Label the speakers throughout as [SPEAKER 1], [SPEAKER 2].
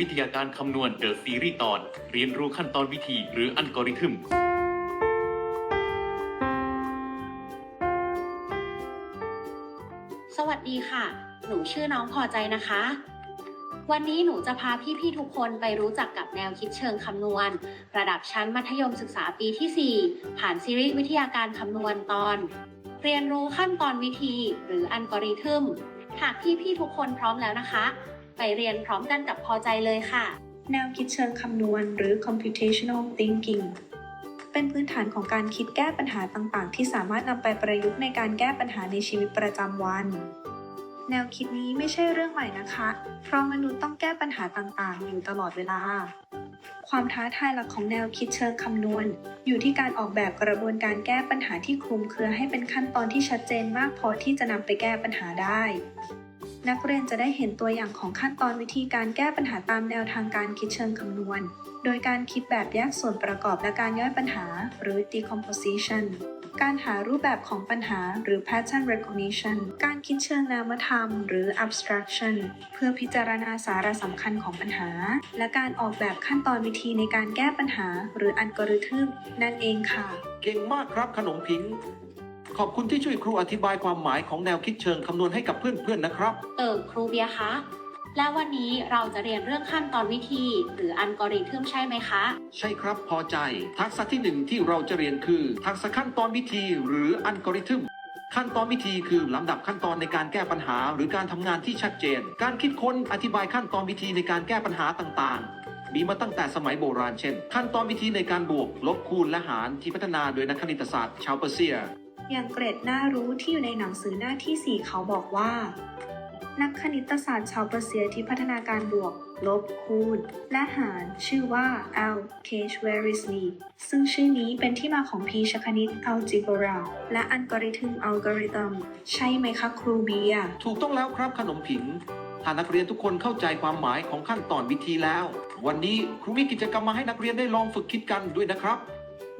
[SPEAKER 1] วิทยาการคำนวณเดอะซีรีส์ตอน เรียนรู้ขั้นตอนวิธีหรืออัลกอริทึม
[SPEAKER 2] สวัสดีค่ะ หนูชื่อน้องพอใจนะคะ วันนี้หนูจะพาพี่ๆทุกคนไปรู้จักกับแนวคิดเชิงคำนวณ ระดับชั้นมัธยมศึกษาปีที่ 4 ผ่านซีรีส์วิทยาการคำนวณตอน เรียนรู้ขั้นตอนวิธีหรืออัลกอริทึม หากพี่ๆทุกคนพร้อมแล้วนะคะ ไปเรียนพร้อมกันกับพอใจเลยค่ะ
[SPEAKER 3] แนวคิดเชิงคำนวณหรือ computational thinking เป็นพื้นฐานของการคิดแก้ปัญหาต่างๆ ที่สามารถนำไปประยุกต์ในการแก้ปัญหาในชีวิตประจำวัน แนวคิดนี้ไม่ใช่เรื่องใหม่นะคะ เพราะมนุษย์ต้องแก้ปัญหาต่างๆ อยู่ตลอดเวลา ความท้าทายหลักของแนวคิดเชิงคำนวณ อยู่ที่การออกแบบกระบวนการแก้ปัญหาที่คลุมเครือให้เป็นขั้นตอนที่ชัดเจนมากพอที่จะนำไปแก้ปัญหาได้ นักเรียนจะได้เห็นตัวอย่างของขั้นตอนวิธีการแก้ปัญหาตามแนวทางการคิดเชิงคำนวณ โดยการคิดแบบแยกส่วนประกอบและการย่อยปัญหา หรือ decomposition การหารูปแบบของปัญหาหรือ pattern recognition การคิดเชิงนามธรรม หรือ abstraction เพื่อพิจารณาสาระสำคัญของปัญหา และการออกแบบขั้นตอนวิธีในการแก้ปัญหา หรืออัลกอริทึมนั่นเองค่ะ
[SPEAKER 4] เก่งมากครับขนมพิง ขอบคุณที่ช่วยครูอธิบายความหมายของแนวคิดเชิงคำนวณให้กับเพื่อนๆนะครับ
[SPEAKER 2] เออครูเบียร์คะ และวันนี้เราจะเรียนเรื่องขั้นตอนวิธี หรืออัลกอริทึมใช่ไหมคะ
[SPEAKER 4] ใช่ครับพอใจ ทักษะที่หนึ่งที่เราจะเรียนคือ ทักษะขั้นตอนวิธีหรืออัลกอริทึมขั้นตอนวิธีคือลำดับขั้นตอนในการแก้ปัญหา หรือการทำงานที่ชัดเจน การคิดค้นอธิบายขั้นตอนวิธีในการแก้ปัญหาต่างๆ มีมาตั้งแต่สมัยโบราณเช่น ขั้นตอนวิธีในการบวก ลบคูณและหารที่พัฒนาโดยนักคณิตศาสตร์ ชาวเปอร์เซีย
[SPEAKER 3] อย่างเกรดน่ารู้ที่อยู่ในหนังสือหน้าที่ 4 เขาบอกว่า นักคณิตศาสตร์ชาวเปอร์เซียที่พัฒนาการบวก ลบ คูณ และหาร ชื่อว่า Al k a s h w a r i s l y ซึ่งชื่อนี้เป็นที่มาของพีชคณิต Algebra และอัลกอริทึม Algorithm ใช่ไหมคะครูเบีย
[SPEAKER 4] ถูกต้องแล้วครับขนมผิงถ้านักเรียนทุกคนเข้าใจความหมายของขั้นตอนวิธีแล้ว วันนี้ครูมีกิจกรรมมาให้นักเรียนได้ลองฝึกคิดกันด้วยนะครับ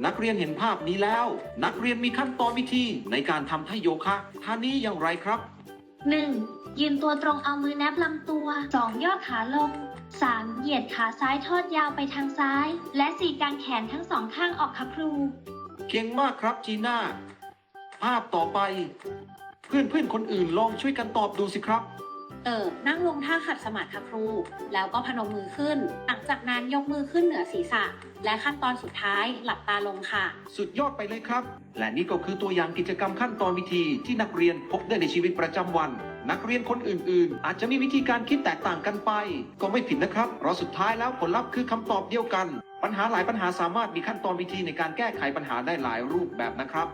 [SPEAKER 4] นักเรียนเห็นภาพนี้แล้ว นักเรียนมีขั้นตอนวิธีในการทำท่าโยคะท่านี้อย่างไรครับ
[SPEAKER 5] 1. ยืนตัวตรงเอามือแนบลำตัว 2. ย่อขาลง 3. เหยียดขาซ้ายทอดยาวไปทางซ้าย และ 4. กางแขนทั้งสองข้างออกค่ะครู
[SPEAKER 4] เก่งมากครับจีน่า ภาพต่อไป เพื่อนเพื่อนๆคนอื่นลองช่วยกันตอบดูสิครับ
[SPEAKER 2] เออนั่งลงท่าขัดสมาธิค่ะครู แล้วก็พนมมือขึ้น หลังจากนั้นยกมือขึ้นเหนือศีรษะ และขั้นตอนสุดท้ายหลับตาลงค่ะ
[SPEAKER 4] สุดยอดไปเลยครับ และนี่ก็คือตัวอย่างกิจกรรมขั้นตอนวิธีที่นักเรียนพบได้ในชีวิตประจำวัน นักเรียนคนอื่น ๆ อาจจะมีวิธีการคิดแตกต่างกันไป ก็ไม่ผิดนะครับเพราะสุดท้ายแล้วผลลัพธ์คือคำตอบเดียวกัน ปัญหาหลายปัญหาสามารถมีขั้นตอนวิธีในการแก้ไขปัญหาได้หลายรูปแบบนะครับ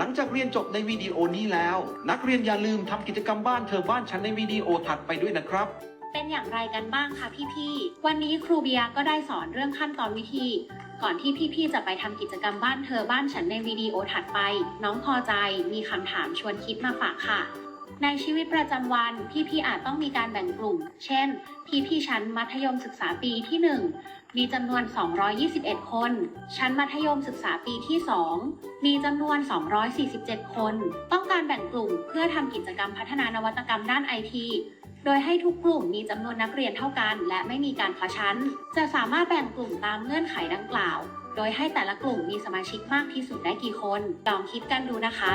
[SPEAKER 4] หลังจากเรียนจบในวิดีโอนี้แล้ว นักเรียนอย่าลืมทำกิจกรรมบ้านเธอบ้านฉันในวิดีโอถัดไปด้วยนะครับ
[SPEAKER 2] เป็นอย่างไรกันบ้างคะพี่ๆ วันนี้ครูเบียก็ได้สอนเรื่องขั้นตอนวิธี ก่อนที่พี่ๆ จะไปทำกิจกรรมบ้านเธอบ้านฉันในวิดีโอถัดไป น้องพอใจมีคำถามชวนคิดมาฝากค่ะ ในชีวิตประจำวันพี่ๆอาจต้องมีการแบ่งกลุ่ม เช่น พี่ๆชั้นมัธยมศึกษาปีที่ 1 มีจำนวน 221 คน ชั้นมัธยมศึกษาปีที่ 2 มีจำนวน 247 คน ต้องการแบ่งกลุ่มเพื่อทำกิจกรรมพัฒนานวัตกรรมด้านไอทีโดยให้ทุกกลุ่มมีจำนวนนักเรียนเท่ากัน และไม่มีการคะชั้น จะสามารถแบ่งกลุ่มตามเงื่อนไขดังกล่าว โดยให้แต่ละกลุ่มมีสมาชิกมากที่สุดได้กี่คน ลองคิดกันดูนะคะ